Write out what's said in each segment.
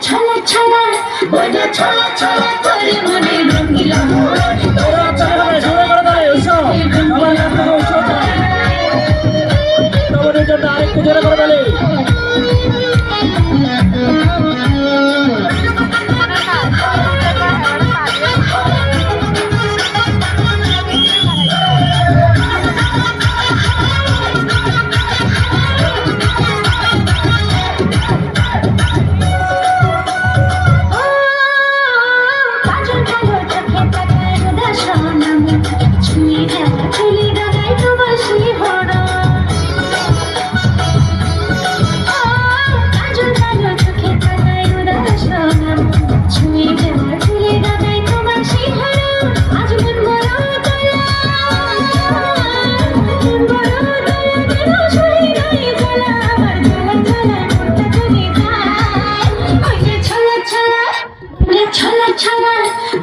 ছলা ছলা বলে ছলা ছলা করে মনে রঙিল মন জন্য আরেকটু জোরে করে দাও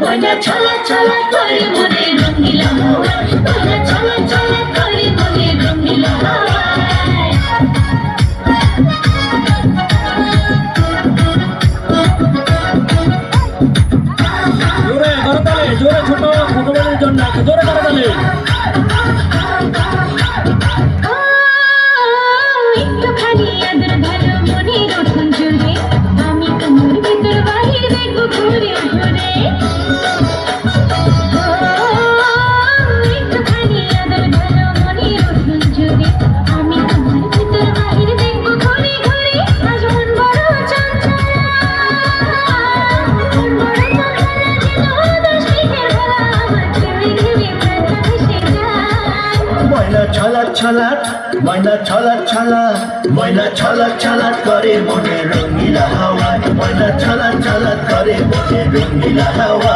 তোরা ছলা ছলা করে মনে রঙিলা তোরা ছলা ছলা করে মনে রঙিলা জোরে ছোট ভগবানের জন্য জোরে করা তালে একটুখানি আদর ধরে ছলাট ছলাট, ময়না ছলাট ছলাট, ময়না ছলাট ছলাট করে মনে রঙিলা হাওয়া ময়না ছলাট ছলাট করে মনে রঙিলা হাওয়া